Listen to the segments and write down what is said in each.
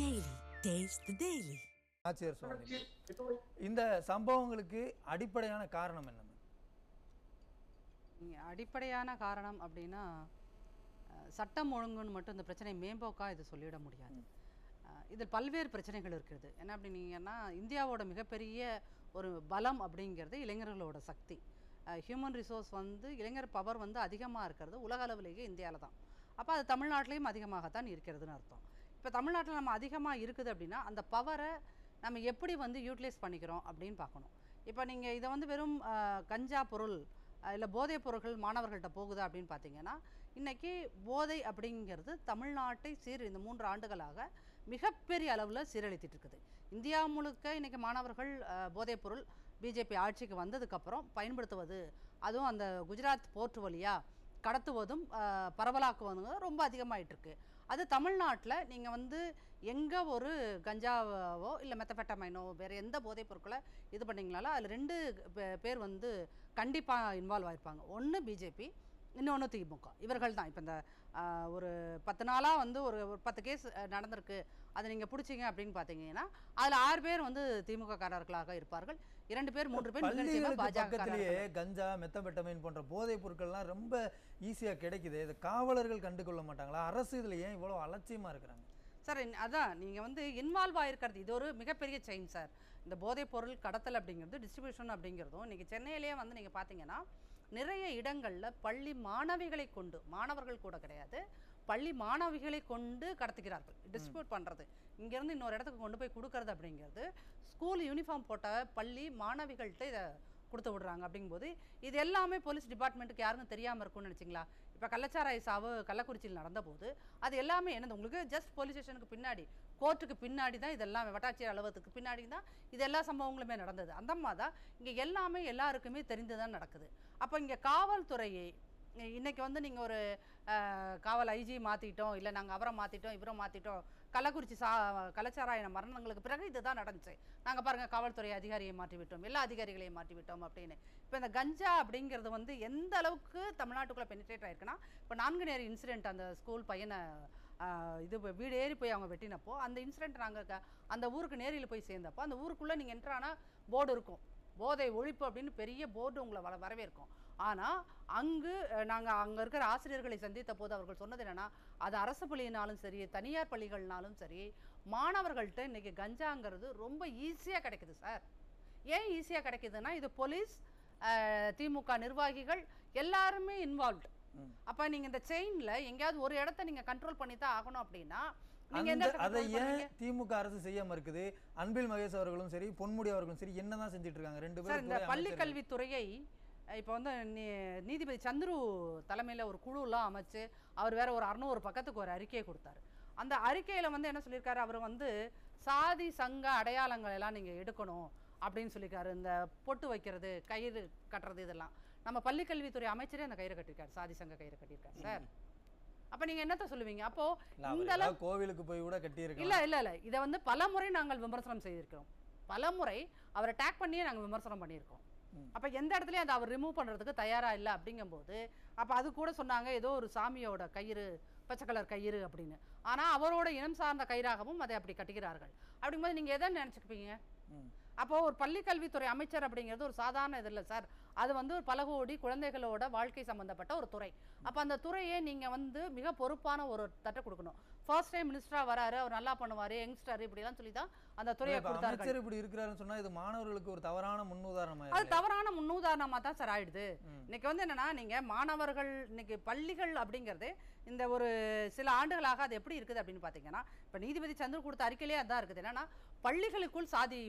Daily. Taste the Daily. ஆட்சியர் சுவாமி. இந்த சம்பவங்களுக்கு அடிப்படையான காரணம் என்ன அடிப்படையான காரணம் அப்படின்னா சட்டம் ஒழுங்குன்னு மட்டும் இந்த பிரச்சனை மேம்போக்கா இது சொல்லிட முடியாது. இதில் பல்வேறு பிரச்சனைகள் இருக்குது என்ன அப்படின்னீங்கன்னா இந்தியாவோட மிகப்பெரிய ஒரு பலம் அப்படிங்கிறது இளைஞர்களோட சக்தி. ஹியூமன் ரிசோர்ஸ் வந்து இளைஞர் பவர் வந்து அதிகமாக இருக்கிறது உலக அளவிலேயே இந்தியாவில் தான் அப்போ அது தமிழ்நாட்டிலையும் அதிகமாகத்தான் இருக்கிறதுன்னு அர்த்தம். இப்போ தமிழ்நாட்டில் நம்ம அதிகமாக இருக்குது அப்படின்னா அந்த பவரை நம்ம எப்படி வந்து யூட்டிலைஸ் பண்ணிக்கிறோம் அப்படின்னு பார்க்கணும். இப்போ நீங்கள் இதை வந்து வெறும் கஞ்சா பொருள் இல்லை போதைப் பொருட்கள் மாணவர்கள்ட்ட போகுதா அப்படின்னு பார்த்தீங்கன்னா இன்றைக்கி போதை அப்படிங்கிறது தமிழ்நாட்டை சீர் இந்த மூன்று ஆண்டுகளாக மிகப்பெரிய அளவில் சீரழித்திட்டு இருக்குது. இந்தியா முழுக்க இன்றைக்கி மாணவர்கள் போதைப் பொருள் பிஜேபி ஆட்சிக்கு வந்ததுக்கப்புறம் பயன்படுத்துவது அதுவும் அந்த குஜராத் போர்ட் வழியாக கடத்துவதும் பரவலாக்குவதும் ரொம்ப அதிகமாயிட்டிருக்கு அது தமிழ்நாட்டில் நீங்கள் வந்து எங்கே ஒரு கஞ்சாவோ இல்லை மெத்தபெட்டமைனோ வேறு எந்த போதைப் பொருட்களை இது பண்ணீங்களாலும் அதில் ரெண்டு பே- பேர் வந்து கண்டிப்பாக இன்வால்வ் ஆகிருப்பாங்க ஒன்று பிஜேபி இன்னொன்று திமுக இவர்கள் தான். இப்போ இந்த ஒரு பத்து நாளாக வந்து ஒரு ஒரு பத்து கேஸ் நடந்திருக்கு. அதை நீங்கள் பிடிச்சிங்க அப்படின்னு பார்த்தீங்கன்னா அதில் ஆறு பேர் வந்து திமுக காரர்களாக இருப்பார்கள். இரண்டு பேர் மூன்று பேர் பக்கத்திலேயே கஞ்சா மெத்தபெட்டமைன் போன்ற போதைப் பொருட்கள்லாம் ரொம்ப ஈஸியா கிடைக்குது. இதை காவலர்கள் கண்டுகொள்ள மாட்டாங்களா? அரசு இதுல ஏன் இவ்வளவு அலட்சியமா இருக்கிறாங்க? சார் அதான் நீங்கள் வந்து இன்வால்வ் ஆயிருக்கிறது இது ஒரு மிகப்பெரிய செயின் சார். இந்த போதைப் பொருள் கடத்தல் அப்படிங்கிறது டிஸ்ட்ரிபியூஷன் அப்படிங்கிறதும் இன்றைக்கி சென்னையிலேயே வந்து நீங்கள் பார்த்தீங்கன்னா நிறைய இடங்களில் பள்ளி மாணவிகளை கொண்டு மாணவர்கள் கூட கிடையாது பள்ளி மாணவிகளை கொண்டு கடத்துகிறார்கள். டிஸ்ட்ரிபியூட் பண்ணுறது இங்கேருந்து இன்னொரு இடத்துக்கு கொண்டு போய் கொடுக்கறது அப்படிங்கிறது ஸ்கூல் யூனிஃபார்ம் போட்ட பள்ளி மாணவிகள்கிட்ட இதை கொடுத்து விடுறாங்க அப்படிங்கும்போது இது எல்லாமே போலீஸ் டிபார்ட்மெண்ட்டுக்கு யாருக்கும் தெரியாமல் இருக்கும்னு நினச்சிங்களா? இப்போ கள்ளச்சாராய சாவு கள்ளக்குறிச்சியில் நடந்தபோது அது எல்லாமே என்னது உங்களுக்கு ஜஸ்ட் போலீஸ் ஸ்டேஷனுக்கு பின்னாடி கோர்ட்டுக்கு பின்னாடி தான் இதெல்லாம் வட்டாட்சியர் அலுவலகத்துக்கு பின்னாடி தான் இது எல்லா சம்பவங்களுமே நடந்தது. அந்த மாதிரி தான் இங்கே எல்லாமே எல்லாருக்குமே தெரிந்து தான் நடக்குது. அப்போ இங்கே காவல்துறையை இன்றைக்கி வந்து நீங்கள் ஒரு காவல் ஐஜி மாற்றிட்டோம் இல்லை நாங்கள் அவரை மாற்றிட்டோம் இவரை மாற்றிட்டோம் கள்ளக்குறிச்சி சா கலச்சாராயண மரணங்களுக்கு பிறகு இதுதான் நடந்துச்சு. நாங்கள் பாருங்கள் காவல்துறை அதிகாரியை மாற்றி விட்டோம் எல்லா அதிகாரிகளையும் மாற்றி விட்டோம் அப்படின்னு. இப்போ இந்த கஞ்சா அப்படிங்கிறது வந்து எந்த அளவுக்கு தமிழ்நாட்டுக்குள்ளே பெனிட்ரேட் ஆயிருக்குன்னா இப்போ நான்கு நேர இன்சிடென்ட் அந்த ஸ்கூல் பையனை இது வீடு ஏறி போய் அவங்க வெட்டினப்போ அந்த இன்சிடென்ட் நாங்கள் அந்த ஊருக்கு நேரில் போய் சேர்ந்தப்போ அந்த ஊருக்குள்ளே நீங்கள் என்ட்ரானா போர்டு இருக்கும். போதை ஒழிப்பு அப்படின்னு பெரிய போர்டு உங்களை வர வரவேற்கும். ஆனால் அங்கு நாங்கள் அங்கே இருக்கிற ஆசிரியர்களை சந்தித்த போது அவர்கள் சொன்னது என்னன்னா அது அரசு பள்ளியினாலும் சரி தனியார் பள்ளிகள்னாலும் சரி மாணவர்கள்ட்ட இன்னைக்கு கஞ்சாங்கிறது ரொம்ப ஈஸியாக கிடைக்குது சார். ஏன் ஈஸியாக கிடைக்குதுன்னா இது போலீஸ் திமுக நிர்வாகிகள் எல்லாருமே இன்வால்வ்டு அப்போ நீங்கள் இந்த செயினில் எங்கேயாவது ஒரு இடத்த நீங்கள் கண்ட்ரோல் பண்ணி தான் ஆகணும் அப்படின்னா அதை ஏன்? திமுக அரசு செய்யாம இருக்குது. அன்பில் மகேஷ் அவர்களும் சரி பொன்முடி அவர்களும் சரி என்னதான் செஞ்சுட்டு இருக்காங்க? ரெண்டு பேரும் இந்த பள்ளி. கல்வித்துறையை இப்போ வந்து நீ- நீதிபதி சந்துரு தலைமையில் ஒரு குழுலாம் அமைச்சு அவர் வேற ஒரு அறுநூறு பக்கத்துக்கு ஒரு அறிக்கையை கொடுத்தாரு. அந்த அறிக்கையில் வந்து என்ன சொல்லியிருக்காரு? அவர் வந்து சாதி சங்க அடையாளங்கள் எல்லாம் நீங்கள் எடுக்கணும் அப்படின்னு சொல்லியிருக்காரு. இந்த பொட்டு வைக்கிறது கயிறு கட்டுறது இதெல்லாம். நம்ம பள்ளிக்கல்வித்துறை அமைச்சரே அந்த கயிறு கட்டியிருக்காரு. சாதி சங்க கயிறு கட்டியிருக்காரு சார். அப்போ நீங்கள் என்னத்த சொல்லுவீங்க? அப்போ இந்த அளவு கோவிலுக்கு போய் கூட கட்டி இருக்கலாம் இல்ல இல்ல இல்ல. இதை வந்து பலமுறை நாங்கள் விமர்சனம் செய்திருக்கிறோம். பலமுறை அவரை டேக் பண்ணியே நாங்கள் விமர்சனம் பண்ணியிருக்கோம். அப்ப எந்த இடத்துலயும் அதை அவர் ரிமூவ் பண்றதுக்கு தயாரா இல்லை அப்படிங்கும்போது அப்ப அது கூட சொன்னாங்க ஏதோ ஒரு சாமியோட கயிறு பச்சை கலர் கயிறு அப்படின்னு. ஆனா அவரோட இனம் சார்ந்த கயிறாகவும் அதை அப்படி கட்டுகிறார்கள் அப்படிங்கும்போது நீங்க எதை நினைச்சுக்குப்பீங்க. அப்போ ஒரு பள்ளி கல்வித்துறை அமைச்சர் அப்படிங்கிறது ஒரு சாதாரண இது இல்லை சார். அது வந்து ஒரு பல கோடி குழந்தைகளோட வாழ்க்கை சம்பந்தப்பட்ட ஒரு துறை. அப்போ அந்த துறையை நீங்க வந்து மிக பொறுப்பான ஒரு தட்டை கொடுக்கணும். ஃபர்ஸ்ட் டைம் மினிஸ்டரா வராரு அவர் நல்லா பண்ணுவாரு யங்ஸ்டர் இப்படிலாம் சொல்லி தான் அந்த துறையை இப்ப கொடுத்தார்கள். அமைச்சர் இப்படி இருக்கிறாருன்னு சொன்னா இது மாணவர்களுக்கு ஒரு தவறான முன்னுதாரணமா அது தவறான முன்னுதாரணமா தான் சார் ஆயிடுது. இன்னைக்கு வந்து என்னன்னா நீங்க மாணவர்கள் இன்னைக்கு பள்ளிகள் அப்படிங்கிறது இந்த ஒரு சில ஆண்டுகளாக அது எப்படி இருக்குது அப்படின்னு பார்த்தீங்கன்னா இப்போ நீதிபதி சந்திர கொடுத்த அறிக்கையிலே அதான் இருக்குது. என்னன்னா பள்ளிகளுக்குள் சாதி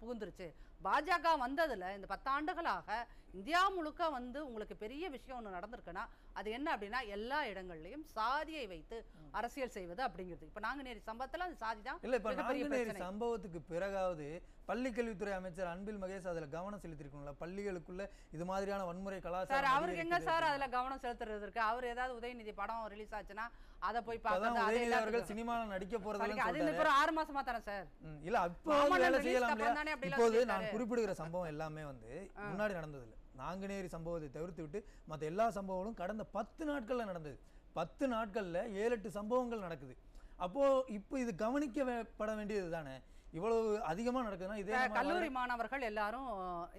புகுந்துருச்சு. பாஜக வந்ததுல இந்த பத்தாண்டுகளாக இந்தியா முழுக்க வந்து உங்களுக்கு பெரிய விஷயம் ஒன்று நடந்திருக்குன்னா அது என்ன அப்படின்னா எல்லா இடங்கள்லையும் சாதியை வைத்து அரசியல் செய்வது அப்படிங்கிறது இப்போ நாங்குநேரி சம்பவத்தில் அந்த சாதி தான் இல்ல இப்ப நாங்குநேரி. சம்பவத்துக்கு பிறகாவது பள்ளிக்கல்வித்துறை அமைச்சர் அன்பில் மகேஷ் அதுல கவனம் செலுத்திருக்கணும்ல பள்ளிகளுக்குள்ள இது மாதிரியான வன்முறை சார் கலாச்சாரம் அவருக்கு எங்க. சார் அதுல கவனம் செலுத்துறது இருக்கு அவர் ஏதாவது உதயநிதி படம் ரிலீஸ் ஆச்சுன்னா அதை போய் பார்க்கறது அது உதயநிதி அவர்கள். சினிமாவில் நடிக்க போறதுன்னு அது. இப்போ ஆறு மாசமா தரேன் சார் இல்ல அப்போ வேலை செய்யலாம்? தானே இப்போது. நான் குறிப்பிடுகிற சம்பவம் எல்லாமே வந்து முன்னாடி நடந்தது இல்ல நாங்குநேரி சம்பவத்தை தவிர்த்து விட்டு மத்த எல்லா சம்பவங்களும் கடந்த பத்து நாட்கள்ல நடந்தது. பத்து நாட்கள்ல ஏழு எட்டு சம்பவங்கள் நடக்குது. அப்போ இப்போ இது கவனிக்கப்பட வேண்டியது தானே? இவ்வளவு அதிகமா நடக்குதுன்னா இதே கல்லூரி மாணவர்கள் எல்லாரும்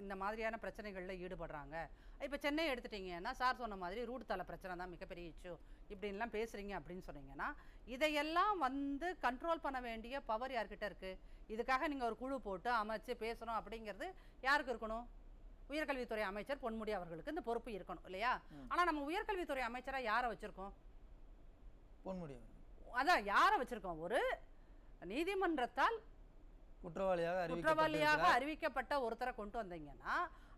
இந்த மாதிரியான பிரச்சனைகள்ல ஈடுபடுறாங்க. இப்போ சென்னை எடுத்துட்டீங்கன்னா சார் சொன்ன மாதிரி ரூட் தலை பிரச்சனை தான் மிகப்பெரிய இஷ்யூ இப்படின்லாம் பேசுறீங்க அப்படின்னு சொன்னீங்கன்னா இதையெல்லாம் வந்து கண்ட்ரோல் பண்ண வேண்டிய பவர் யார்கிட்ட இருக்கு? இதுக்காக நீங்க ஒரு குழு போட்டு அமைச்சு பேசணும் அப்படிங்கிறது யாருக்கு இருக்கணும்? உயர்கல்வித்துறை அமைச்சர் பொன்முடி அவர்களுக்கு இந்த பொறுப்பு இருக்கணும் இல்லையா? ஆனா நம்ம உயர்கல்வித்துறை அமைச்சரா யாரை வச்சிருக்கோம்? பொன்முடியும் அதான் யாரை வச்சிருக்கோம்? ஒரு நீதிமன்றத்தால் குற்றவாளியாக குற்றவாளியாக அறிவிக்கப்பட்ட ஒருத்தரை கொண்டு வந்தீங்கன்னா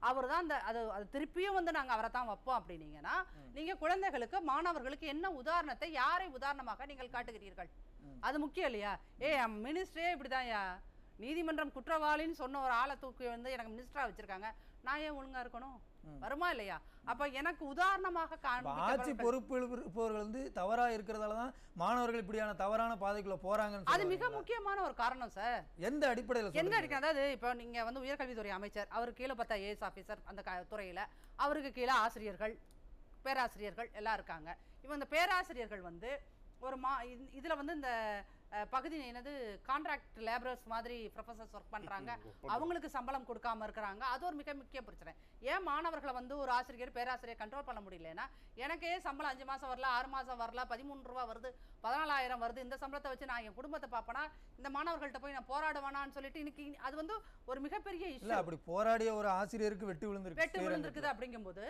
அவர் தான் அந்த அது அது திருப்பியும் வந்து நாங்க அவரை தான் வைப்போம் அப்படின்னீங்கன்னா நீங்க குழந்தைகளுக்கு மாணவர்களுக்கு என்ன உதாரணத்தை யாரை உதாரணமாக நீங்கள் காட்டுகிறீர்கள். அது முக்கியம் இல்லையா? ஏ மினிஸ்டரே இப்படிதான்யா நீதிமன்றம் குற்றவாளின்னு சொன்ன ஒரு ஆளை தூக்கி வந்து எனக்கு மினிஸ்டரா வச்சிருக்காங்க. நான் ஏன் ஒழுங்கா இருக்கணும். வருமா இல்லையா அப்ப எனக்கு உதாரணமாக ஆட்சி பொறுப்பு இருப்பவர்கள் வந்து தவறா இருக்கிறதால தான் மாணவர்கள் இப்படியான தவறான பாதைக்குள்ள போறாங்கன்னு அது மிக? முக்கியமான ஒரு காரணம் சார் எந்த அடிப்படையில் சொல்றீங்க? இருக்கு அதாவது இப்போ நீங்க வந்து உயர்கல்வித்துறை அமைச்சர் அவர் கீழே பார்த்தா ஏஎஸ் ஆஃபீஸர் அந்த துறையில அவருக்கு கீழே ஆசிரியர்கள் பேராசிரியர்கள் எல்லாம் இருக்காங்க இவங்க இந்த பேராசிரியர்கள் வந்து ஒரு மா இது- இதுல வந்து இந்த பகுதி என்னது கான்ட்ராக்ட் லேபரர்ஸ் மாதிரி ப்ரொஃபசர்ஸ் ஒர்க் பண்றாங்க. அவங்களுக்கு சம்பளம் கொடுக்காம இருக்கிறாங்க. அது ஒரு மிக முக்கிய பிரச்சனை. ஏன் மாணவர்களை வந்து ஒரு ஆசிரியர் பேராசிரியர் கண்ட்ரோல் பண்ண முடியலன்னா எனக்கே சம்பளம் அஞ்சு மாசம் வரல ஆறு மாசம் வரல பதிமூணு ரூபா வருது பதினாலாயிரம் வருது இந்த சம்பளத்தை வச்சு நான் என் குடும்பத்தை பார்ப்பேனா இந்த மாணவர்கள்ட்ட போய் நான் போராடுவேனான்னு சொல்லிட்டு இன்னைக்கு அது வந்து ஒரு மிகப்பெரிய இஷ்யூ அப்படி போராடிய ஒரு ஆசிரியருக்கு வெட்டு விழுந்திருக்கு. வெட்டு விழுந்திருக்குது அப்படிங்கும்போது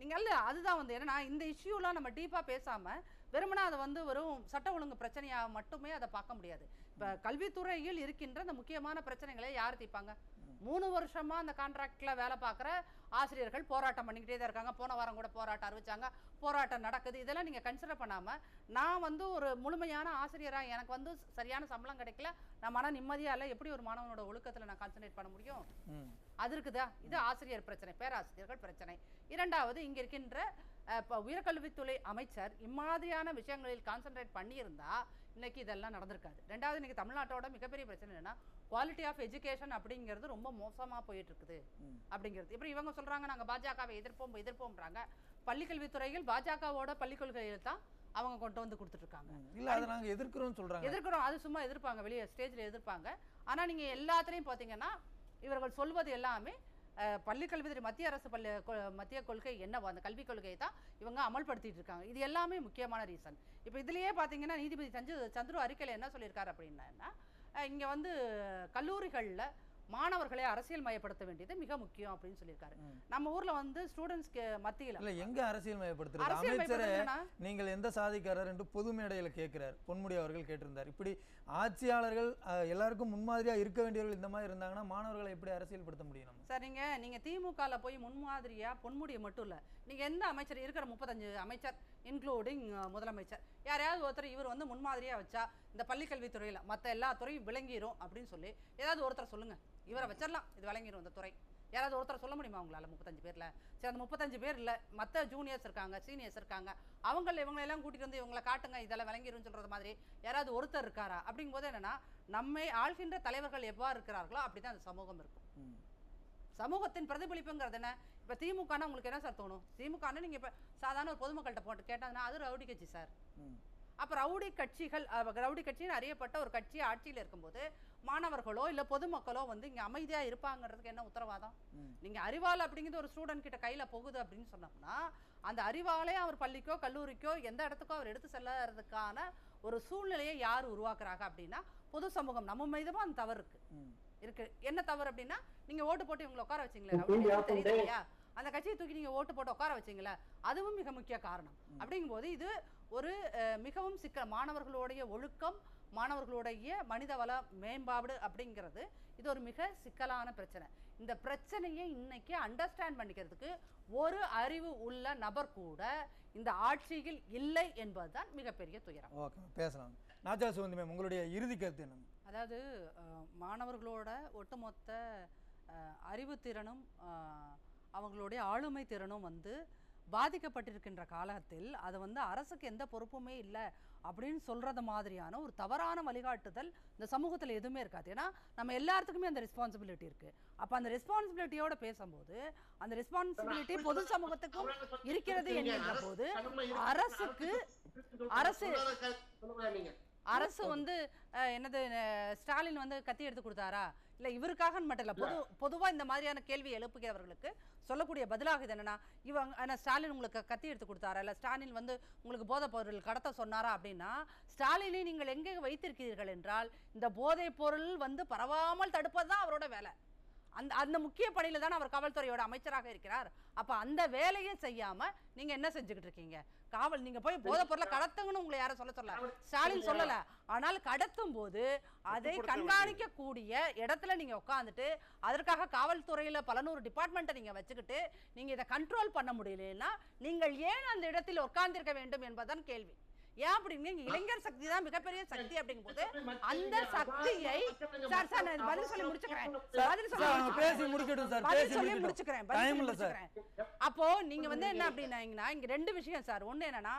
நீங்க இல்ல அதுதான் வந்து என்னன்னா இந்த இஷ்யூலாம் நம்ம டீப்பா பேசாம வெறுமனே அதை வந்து வெறும் சட்ட ஒழுங்கு பிரச்சனையா மட்டுமே அதை பார்க்க முடியாது. இப்ப கல்வித்துறையில் இருக்கின்ற அந்த முக்கியமான பிரச்சனைகளை யார் தீர்ப்பாங்க? மூணு வருஷமா அந்த கான்ட்ராக்ட்ல வேலை பார்க்குற ஆசிரியர்கள் போராட்டம் பண்ணிக்கிட்டே தான் இருக்காங்க. போன வாரம் கூட போராட்டம் அறிவிச்சாங்க. போராட்டம் நடக்குது. இதெல்லாம் நீங்க கன்சிடர் பண்ணாம நான் வந்து ஒரு முழுமையான ஆசிரியரா எனக்கு வந்து சரியான சம்பளம் கிடைக்கல. நான் மன நிம்மதியா இல்லை. எப்படி ஒரு மாணவனோட ஒழுக்கத்துல நான் கான்சென்ட்ரேட் பண்ண முடியும். அது இருக்குதா? இது ஆசிரியர் பிரச்சனை பேராசிரியர்கள் பிரச்சனை. இரண்டாவது இங்க இருக்கின்ற இப்ப உயர்கல்வித்துறை அமைச்சர் இம்மாதிரியான விஷயங்களில் கான்சென்ட்ரேட் பண்ணியிருந்தா இன்னைக்கு இதெல்லாம் நடந்திருக்காது. ரெண்டாவது இன்னைக்கு தமிழ்நாட்டோட மிகப்பெரிய பிரச்சனை என்னன்னா குவாலிட்டி ஆஃப் எஜுகேஷன் அப்படிங்கிறது ரொம்ப மோசமா போயிட்டு இருக்குது ம். அப்படிங்கிறது. இப்ப இவங்க சொல்றாங்க நாங்க பாஜகவை எதிர்ப்போம் எதிர்ப்போம்ன்றாங்க. பள்ளிக்கல்வித்துறையில் பாஜகவோட பள்ளிக் கொள்கையில் தான் அவங்க கொண்டு வந்து கொடுத்துட்டு இருக்காங்க இல்ல அதை நாங்க எதிர்க்கிறோம்னு சொல்றாங்க. எதிர்க்கிறோம். அது சும்மா எதிர்ப்பாங்க வெளியே ஸ்டேஜில் எதிர்ப்பாங்க. ஆனா நீங்க எல்லாத்துலயும் பார்த்தீங்கன்னா இவர்கள் சொல்வது எல்லாமே பள்ளி கல்வித்துறை மத்திய அரசு பள்ளி கொ- மத்திய கொள்கை என்னவோ அந்த கல்விக் கொள்கையை தான் இவங்க அமல்படுத்திட்டு இருக்காங்க. இது எல்லாமே முக்கியமான ரீசன் இப்போ இதுலேயே பார்த்தீங்கன்னா நீதிபதி சஞ்சு சந்துரு அறிக்கையில் என்ன சொல்லியிருக்காரு அப்படின்னா இங்கே வந்து கல்லூரிகளில் மாணவர்களை அரசியல் மயப்படுத்த வேண்டியது மிக முக்கியம் அப்படின்னு சொல்லியிருக்காரு. நம்ம ஊர்ல வந்து ஸ்டூடெண்ட்ஸ்க்கு மத்தியில இல்ல எங்க அரசியல் மயப்படுத்துறது? அரசியல் அமைச்சரை நீங்கள் எந்த சாதிக்காரர் என்று பொது மேடையில் கேட்கிறார். பொன்முடி அவர்கள் கேட்டிருந்தார். இப்படி ஆட்சியாளர்கள் எல்லாருக்கும் முன்மாதிரியா இருக்க வேண்டியவர்கள் இந்த மாதிரி இருந்தாங்கன்னா மாணவர்களை எப்படி அரசியல்படுத்த முடியும் நம்ம? சார் நீங்க நீங்க திமுகல போய் முன்மாதிரியா பொன்முடியை மட்டும் இல்ல நீங்க எந்த அமைச்சர் இருக்கிற முப்பத்தஞ்சு அமைச்சர் இன்க்ளூடிங் முதலமைச்சர் யாரையாவது ஒருத்தர் இவர் வந்து முன்மாதிரியா வச்சா இந்த பள்ளிக்கல்வித்துறையில மத்த எல்லா துறையும் விளங்கிரும் அப்படின்னு சொல்லி ஏதாவது ஒருத்தர் சொல்லுங்க. இவரை வச்சிடலாம் இது விளங்கிரும் இந்த துறை. யாராவது ஒருத்தர் சொல்ல முடியுமா உங்களால முப்பத்தஞ்சு பேர்ல? சரி அந்த முப்பத்தஞ்சு பேர் இல்ல மத்த ஜூனியர்ஸ் இருக்காங்க சீனியர்ஸ் இருக்காங்க அவங்கள இவங்களை எல்லாம் கூட்டிட்டு வந்து இவங்களை காட்டுங்க இதெல்லாம் விளங்கிரும்னு சொல்றது மாதிரி யாராவது ஒருத்தர் இருக்காரா? அப்படிங்கும்போது என்னன்னா நம்மை ஆள்கின்ற தலைவர்கள் எவ்வாறு இருக்கிறார்களோ அப்படிதான் அந்த சமூகம் இருக்கும். சமூகத்தின் பிரதிபலிப்புங்கிறது என்ன? இப்போ திமுகனா உங்களுக்கு என்ன சார் தோணும் திமுகன்னு நீங்கள் இப்போ சாதாரண ஒரு பொதுமக்கள்கிட்ட போட்டு கேட்டாங்கன்னா அது ரவுடி கட்சி சார். அப்போ ரவுடி கட்சிகள் ரவுடி கட்சின்னு அறியப்பட்ட ஒரு கட்சி ஆட்சியில் இருக்கும்போது மாணவர்களோ இல்லை பொதுமக்களோ வந்து இங்கே அமைதியாக இருப்பாங்கிறதுக்கு என்ன உத்தரவாதம். நீங்கள் அறிவாள் அப்படிங்கிறது ஒரு ஸ்டூடெண்ட் கிட்ட கையில் போகுது அப்படின்னு சொன்னோம்னா அந்த அறிவாலே அவர் பள்ளிக்கோ கல்லூரிக்கோ எந்த இடத்துக்கோ அவர் எடுத்து செல்லறதுக்கான ஒரு சூழ்நிலையை யார் உருவாக்குறாங்க அப்படின்னா பொது சமூகம் நம்ம மீதும் அந்த தவறு இருக்கு. இருக்கு. என்ன தவறு அப்படின்னா நீங்க ஓட்டு போட்டு இவங்களை உட்கார வச்சீங்களே. இல்லையா? அந்த கட்சியை தூக்கி நீங்க ஓட்டு போட்டு உட்கார வச்சீங்களே அதுவும் மிக முக்கிய காரணம். அப்படிங்கும்போது இது ஒரு மிகவும் சிக்கல் மாணவர்களுடைய ஒழுக்கம் மாணவர்களுடைய மனிதவள மேம்பாடு அப்படிங்கிறது இது ஒரு மிக சிக்கலான பிரச்சனை. இந்த பிரச்சனையை இன்னைக்கு அண்டர்ஸ்டாண்ட் பண்ணிக்கிறதுக்கு ஒரு அறிவு உள்ள நபர் கூட இந்த ஆட்சியில் இல்லை என்பதுதான் மிகப்பெரிய துயரம். ஓகே பேசலாம். நாச்சா சிவந்தி மேம் உங்களுடைய இறுதி கருத்து என்ன? அதாவது மாணவர்களோட ஒட்டுமொத்த அறிவுத்திறனும் அவங்களுடைய ஆளுமை திறனும் வந்து பாதிக்கப்பட்டிருக்கின்ற காலத்தில் அது வந்து அரசுக்கு எந்த பொறுப்புமே இல்லை அப்படின்னு சொல்றது மாதிரியான ஒரு தவறான வழிகாட்டுதல் இந்த சமூகத்தில் எதுவுமே இருக்காது. ஏன்னா நம்ம எல்லாத்துக்குமே அந்த ரெஸ்பான்சிபிலிட்டி இருக்கு. அப்ப அந்த ரெஸ்பான்சிபிலிட்டியோட பேசும்போது அந்த ரெஸ்பான்சிபிலிட்டி பொது சமூகத்துக்கும் இருக்கிறது என்கின்ற போது அரசுக்கு அரசு- அரசு வந்து என்னது ஸ்டாலின் வந்து கத்தி எடுத்து கொடுத்தாரா? இல்ல இவருக்காக மட்டும் இல்ல பொது பொதுவா இந்த மாதிரியான கேள்வி எழுப்புகிறவர்களுக்கு சொல்லக்கூடிய பதிலாக இது என்னன்னா இவங்க ஸ்டாலின் உங்களுக்கு கத்தி எடுத்து கொடுத்தாரா? இல்ல ஸ்டாலின் வந்து உங்களுக்கு போதைப் பொருள் கடத்த சொன்னாரா அப்படின்னா ஸ்டாலினை நீங்கள் எங்கே வைத்திருக்கிறீர்கள் என்றால் இந்த போதைப் பொருள் வந்து பரவாமல் தடுப்பது தான் அவரோட வேலை. அந்த அந்த முக்கிய பணியில தான் அவர் காவல்துறையோட அமைச்சராக இருக்கிறார். அப்ப அந்த வேலையை செய்யாம நீங்க என்ன செஞ்சுக்கிட்டு இருக்கீங்க? காவல் நீங்க போய் போதைப் பொருளை கடத்துங்கன்னு உங்களை யாரும் சொல்ல சொல்ல ஸ்டாலின் சொல்லல. ஆனால் கடத்தும் போது அதை கண்காணிக்க கூடிய இடத்துல நீங்க உட்காந்துட்டு அதற்காக காவல்துறையில பல நூறு டிபார்ட்மெண்ட்டை நீங்க வச்சுக்கிட்டு நீங்க இதை கண்ட்ரோல் பண்ண முடியலன்னா நீங்கள் ஏன் அந்த இடத்தில் உட்கார்ந்திருக்க வேண்டும் என்பதுதான் கேள்வி. ஏன் அப்படிங்க இங்க இளைஞர் சக்தி தான் மிகப்பெரிய சக்தி அப்படிங்கும்போது அந்த சக்தியை சார் சார் நான் பதில் சொல்லி முடிச்சுக்கிறேன். பதில் சொல்லி. பேசி முடிக்கட்டும் சார் பதில் சொல்லி முடிச்சுக்கிறேன் பதில் டைம் சொல்லி இல்ல சார். முடிச்சுக்கிறேன். அப்போ நீங்க வந்து என்ன அப்படின்னா இங்க ரெண்டு விஷயம் சார். ஒண்ணு என்னன்னா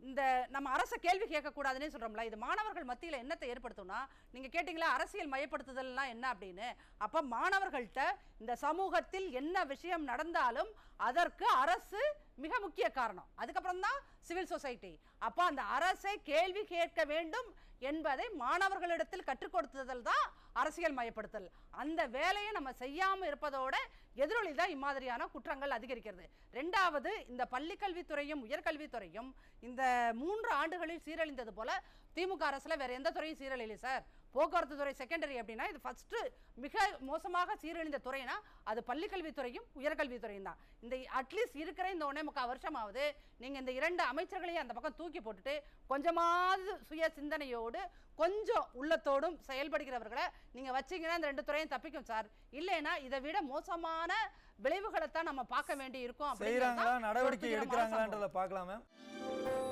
இந்த நம்ம அரசை கேள்வி கேட்கக்கூடாதுன்னு சொல்கிறோம்ல சொல்றோம்ல இது மாணவர்கள் மத்தியில் என்னத்தை ஏற்படுத்தும்னா நீங்க கேட்டிங்களா அரசியல் மயப்படுத்துதல்னா என்ன அப்படின்னு? அப்போ மாணவர்கள்ட்ட இந்த சமூகத்தில் என்ன விஷயம் நடந்தாலும் அதற்கு அரசு மிக முக்கிய காரணம். அதுக்கப்புறம் தான் சிவில் சொசைட்டி. அப்போ அந்த அரசை கேள்வி கேட்க வேண்டும் என்பதை மாணவர்களிடத்தில் கற்றுக் கொடுத்ததல் தான் அரசியல் மயப்படுத்தல். அந்த வேலையை நம்ம செய்யாமல் இருப்பதோட எதிரொலி தான் இம்மாதிரியான குற்றங்கள் அதிகரிக்கிறது. ரெண்டாவது இந்த பள்ளிக்கல்வித்துறையும் உயர்கல்வித்துறையும் இந்த மூன்று ஆண்டுகளில் சீரழிந்தது போல திமுக அரசில் வேற எந்த துறையும் சீரழியலை சார். போக்குவரத்து துறை செகண்டரி அப்படின்னா இது ஃபர்ஸ்ட் மிக மோசமாக சீரழிந்த துறைனா அது பள்ளிக்கல்வித்துறையும் உயர்கல்வித்துறையும் தான். இந்த அட்லீஸ்ட் இருக்கிற இந்த ஒன்னே முக்கால் வருஷமாவது நீங்க இந்த இரண்டு அமைச்சர்களையும் அந்த பக்கம் தூக்கி போட்டுட்டு கொஞ்சமாவது சுய சிந்தனையோடு கொஞ்சம் உள்ளத்தோடும் செயல்படுகிறவர்களை நீங்க வச்சீங்கன்னா இந்த ரெண்டு துறையும் தப்பிக்கும் சார். இல்லைன்னா இதை விட மோசமான விளைவுகளை தான் நம்ம பார்க்க வேண்டி இருக்கும் நடவடிக்கை. எடுக்கிறாங்களான்றத பார்க்கலாம். மேம்